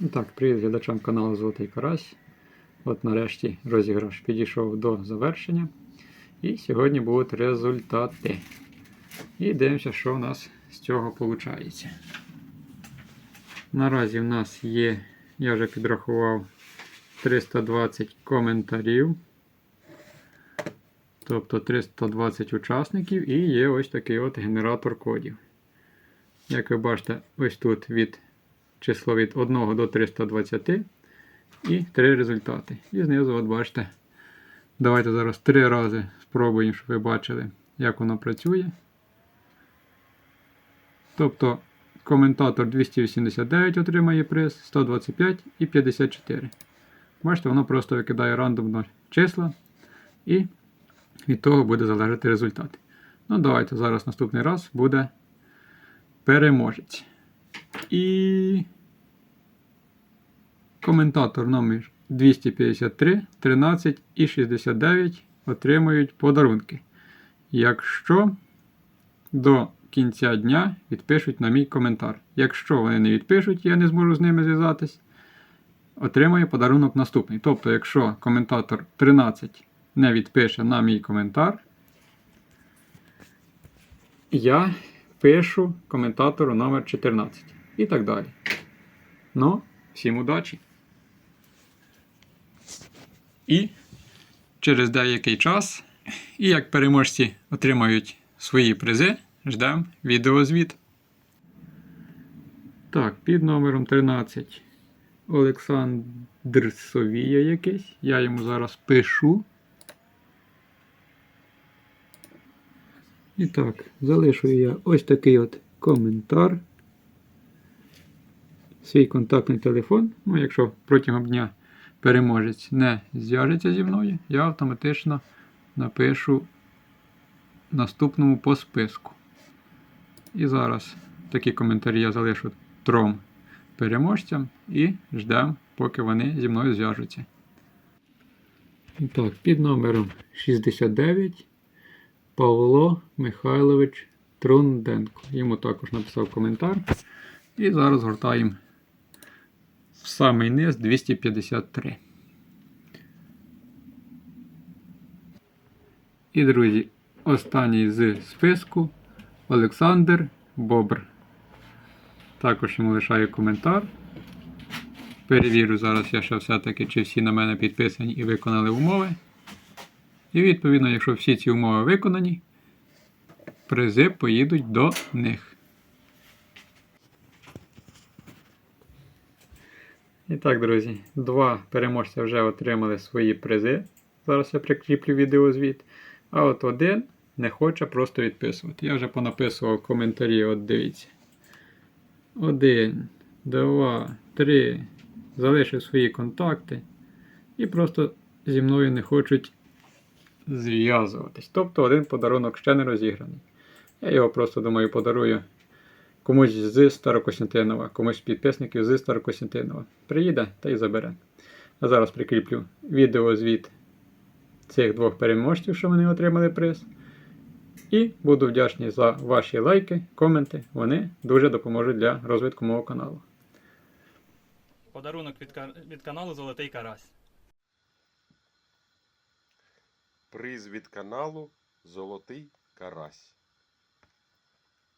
І так, привіт глядачам каналу Золотий Карась. От нарешті розіграш підійшов до завершення. І сьогодні будуть результати. І дивимося, що в нас з цього виходить. Наразі в нас є, я вже підрахував 320 коментарів. Тобто 320 учасників і є ось такий от генератор кодів. Як ви бачите, ось тут від число від 1 до 320 і три результати. І знизу, от бачите, давайте зараз три рази спробуємо, щоб ви бачили, як воно працює. Тобто коментатор 289 отримає приз, 125 і 54. Бачите, воно просто викидає рандомно числа і від того буде залежати результат. Ну, давайте зараз наступний раз буде переможець. І коментатор номер 253, 13 і 69 отримують подарунки. Якщо до кінця дня відпишуть на мій коментар. Якщо вони не відпишуть, я не зможу з ними зв'язатись, отримує подарунок наступний. Тобто, якщо коментатор 13 не відпише на мій коментар, я пишу коментатору номер 14 і так далі. Ну, всім удачі! І через деякий час, і як переможці отримають свої призи, ждемо відеозвіт. Так, під номером 13 Олександр Совія якийсь. Я йому зараз пишу. І так, залишую я ось такий от коментар. Свій контактний телефон. Ну, якщо протягом дня переможець не зв'яжеться зі мною, я автоматично напишу наступному по списку. І зараз такі коментарі я залишу трьом переможцям і ждемо, поки вони зі мною зв'яжуться. Так, під номером 69 Павло Михайлович Трунденко. Йому також написав коментар. І зараз гортаємо в самий низ 253. І, друзі, останній з списку Олександр Бобр. Також йому лишаю коментар. Перевірю зараз я ще все-таки, чи всі на мене підписані і виконали умови. І відповідно, якщо всі ці умови виконані, призи поїдуть до них. І так, друзі, два переможця вже отримали свої призи. Зараз я прикріплю відеозвіт. А от один не хоче просто відписувати. Я вже понаписував коментарі, от дивіться. Один, два, три. Залишив свої контакти. І просто зі мною не хочуть зв'язуватись. Тобто один подарунок ще не розіграний. Я його просто думаю подарую комусь з Старокостянтинова, комусь з підписників з Старокостянтинова. Приїде та й забере. А зараз прикріплю відеозвіт цих двох переможців, що вони отримали приз. І буду вдячний за ваші лайки, коменти. Вони дуже допоможуть для розвитку мого каналу. Подарунок від, від каналу Золотий Карась. Приз від каналу Золотий Карась.